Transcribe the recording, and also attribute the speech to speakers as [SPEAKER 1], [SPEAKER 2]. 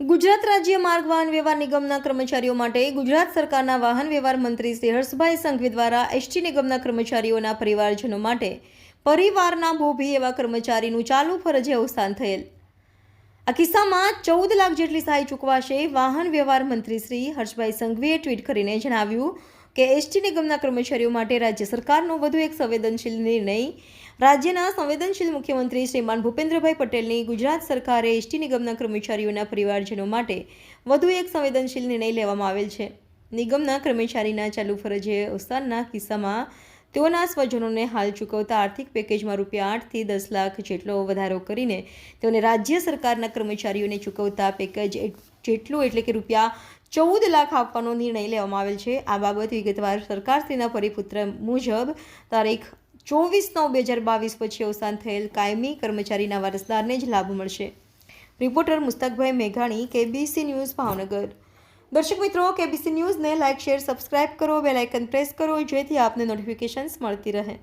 [SPEAKER 1] ગુજરાત રાજ્ય માર્ગ વાહન વ્યવહાર નિગમના કર્મચારીઓ માટે ગુજરાત સરકારના વાહન વ્યવહાર મંત્રી શ્રી હર્ષભાઈ સંઘવી દ્વારા એસટી નિગમના કર્મચારીઓના પરિવારજનો માટે પરિવારના ભોભી એવા કર્મચારીનું ચાલુ ફરજે અવસાન થયેલ. આ કિસ્સામાં ચૌદ લાખ જેટલી સહાય ચૂકવાશે વાહન વ્યવહાર મંત્રી શ્રી હર્ષભાઈ સંઘવીએ ટ્વીટ કરીને જણાવ્યું કે એસટી નિગમના કર્મચારીઓ માટે રાજ્ય સરકારનો વધુ એક સંવેદનશીલ નિર્ણય. રાજ્યના સંવેદનશીલ મુખ્યમંત્રી શ્રીમાન ભૂપેન્દ્રભાઈ પટેલની ગુજરાત સરકારે એસટી નિગમના કર્મચારીઓના પરિવારજનો માટે વધુ એક સંવેદનશીલ નિર્ણય લેવામાં આવેલ છે. નિગમના કર્મચારીના ચાલુ ફરજે અવસાનના કિસ્સામાં તેઓના સ્વજનોને હાલ ચૂકવતા આર્થિક પેકેજમાં રૂપિયા આઠથી દસ લાખ જેટલો વધારો કરીને તેઓને રાજ્ય સરકારના કર્મચારીઓને ચૂકવતા પેકેજ જેટલું એટલે કે રૂપિયા ચૌદ લાખ આપવાનો નિર્ણય લેવામાં આવેલ છે. આ બાબત વિગતવાર સરકારશ્રીના પરિપુત્ર મુજબ તારીખ ચોવીસ નવ બે હજાર બાવીસ પછી અવસાન થયેલ કાયમી કર્મચારીના વારસદારને જ લાભ મળશે. રિપોર્ટર મુસ્તકભાઈ મેઘાણી, કેબીસી ન્યૂઝ ભાવનગર. દર્શક મિત્રો, કેબીસી ન્યૂઝને લાઇક, શેર, સબસ્ક્રાઇબ કરો. બેલાઇકન પ્રેસ કરો, જેથી આપને નોટિફિકેશન્સ મળતી રહે.